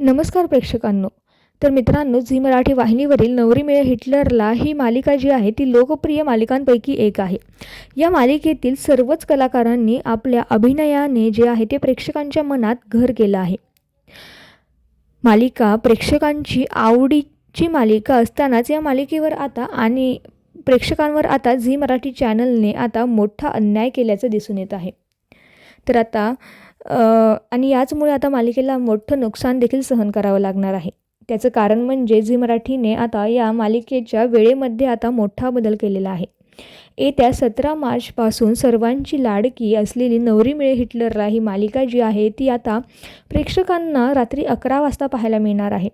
नमस्कार प्रेक्षकांनो. तर मित्रांनो झी मराठी वाहिनीवरील नवरी मिळे हिटलरला ही मालिका जी आहे ती लोकप्रिय मालिकांपैकी एक आहे. या मालिकेतील सर्वच कलाकारांनी आपल्या अभिनयाने जे आहे ते प्रेक्षकांच्या मनात घर केलं आहे. मालिका प्रेक्षकांची आवडीची मालिका असतानाच या मालिकेवर आता आणि प्रेक्षकांवर आता झी मराठी चॅनलने आता मोठा अन्याय केल्याचं दिसून येत आहे. तर आता आणि याचमुळे आता मालिकेला मोठं नुकसान देखील सहन करावं लागणार आहे. त्याचं कारण म्हणजे झी मराठीने आता या मालिकेच्या वेळेमध्ये आता मोठा बदल केलेला आहे. येत्या सतरा मार्चपासून सर्वांची लाडकी असलेली नवरी मिळे हिटलरला ही मालिका जी आहे ती आता प्रेक्षकांना रात्री अकरा वाजता पाहायला मिळणार आहे.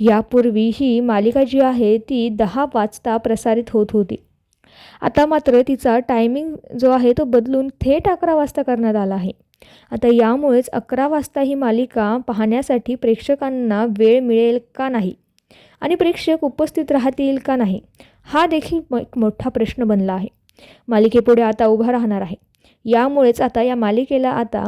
यापूर्वी ही मालिका जी आहे ती दहा वाजता प्रसारित होत होती. आता मात्र तिचा टायमिंग जो आहे तो बदलून थेट अकरा वाजता करण्यात आला आहे. आता यामुळेच अकरा वाजता ही मालिका पाहण्यासाठी प्रेक्षकांना वेळ मिळेल का नाही? आणि प्रेक्षक उपस्थित राहतील का नाही? हा देखील एक मोठा प्रश्न बनला आहे. मालिकेपुढे आता उभा राहणार आहे. यामुळेच आता या मालिकेला आता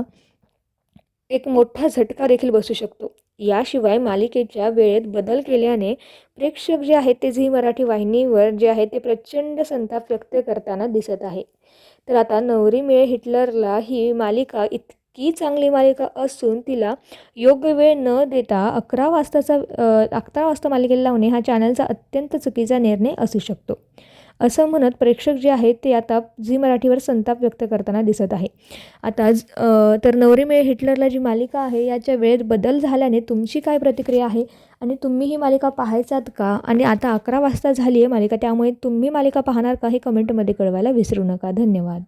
एक मोठा झटका देखील बसू शकतो. याशिवाय मालिकेच्या वेळेत बदल केल्याने प्रेक्षक जे आहेत ते झी मराठी वाहिनीवर जे आहे ते प्रचंड संताप व्यक्त करताना दिसत आहे. तर आता नवरी मिळे हिटलरला ही मालिका इतकी चांगली मालिका असून तिला योग्य वेळ न देता अकरा वाजताचा अकरा वाजता मालिकेला लावणे हा चॅनलचा अत्यंत चुकीचा निर्णय असू शकतो. असं म्हणत प्रेक्षक जे आहेत ते आता झी मराठीवर संताप व्यक्त करताना दिसत आहे. आता तर नवरी मिळे हिटलरला जी मालिका आहे याच्या वेळेत बदल झाल्याने तुमची काय प्रतिक्रिया आहे? आणि तुम्ही ही मालिका पाहायचात का? आणि आता अकरा वाजता झाली आहे मालिका त्यामुळे तुम्ही मालिका पाहणार का हे कमेंटमध्ये कळवायला विसरू नका. धन्यवाद.